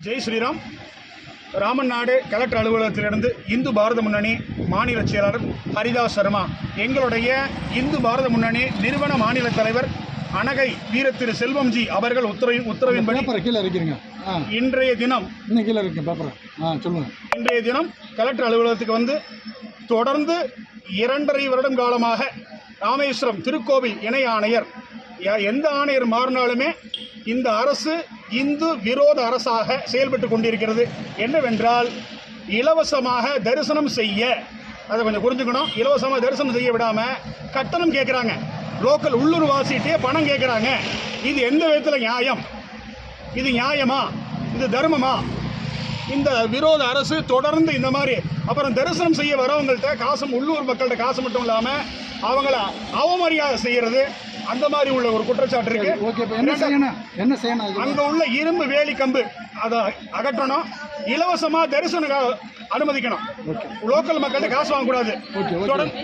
ஜெய் ஸ்ரீராம். ராமன் நாடு கலெக்டர் அலுவலகத்திலிருந்து இந்து பாரத முன்னணி மாநில செயலாளர் ஹரிதாஸ் சர்மா. எங்களுடைய இந்து பாரத முன்னணி நிறுவன மாநில தலைவர் அனகை வீர திரு செல்வம்ஜி அவர்கள் உத்தரவின் உத்தரவின்படி பேப்பரை கீழே இருக்கிறீங்க. ஆ. இன்றைய தினம் இன்னும் கீழே இருக்கு பேப்பரை ஆ சொல்லுங்க. இன்றைய தினம் கலெக்டர் அலுவலகத்துக்கு வந்து தொடர்ந்து இரண்டரை வருடம் காலமாக ராமேஸ்வரம் திருக்கோவில் இணை ஆணையர் எந்த ஆணையர் மாறினாலுமே இந்த அரசு இந்து விரோத அரசாக செயல்பட்டு கொண்டிருக்கிறது. என்னவென்றால் இலவசமாக தரிசனம் செய்ய அதை கொஞ்சம் புரிஞ்சுக்கணும். இலவசமாக தரிசனம் செய்ய விடாமல் கட்டணம் கேட்குறாங்க லோக்கல் உள்ளூர் வாசிட்டே பணம் கேட்குறாங்க இது எந்த விதத்தில் நியாயம்? இது நியாயமா? இது தர்மமா? இந்த விரோத அரசு தொடர்ந்து இந்த மாதிரி அப்புறம் தரிசனம் செய்ய வரவங்கள்ட்ட காசு உள்ளூர் மக்கள்கிட்ட காசு மட்டும் இல்லாமல் அவங்கள அவமரியாதை செய்கிறது அந்த மாதிரி உள்ள ஒரு குற்றச்சாட்டு இருக்கு. ஓகே என்ன செய்யணும்? என்ன செய்யணும் அங்க உள்ள இரும்பு வேலி கம்பு அதை அகற்றணும். இலவசமா தரிசனம் அனுமதிக்கணும். லோக்கல் மக்கள்கிட்ட காசு வாங்கக்கூடாது. தொடர்ந்து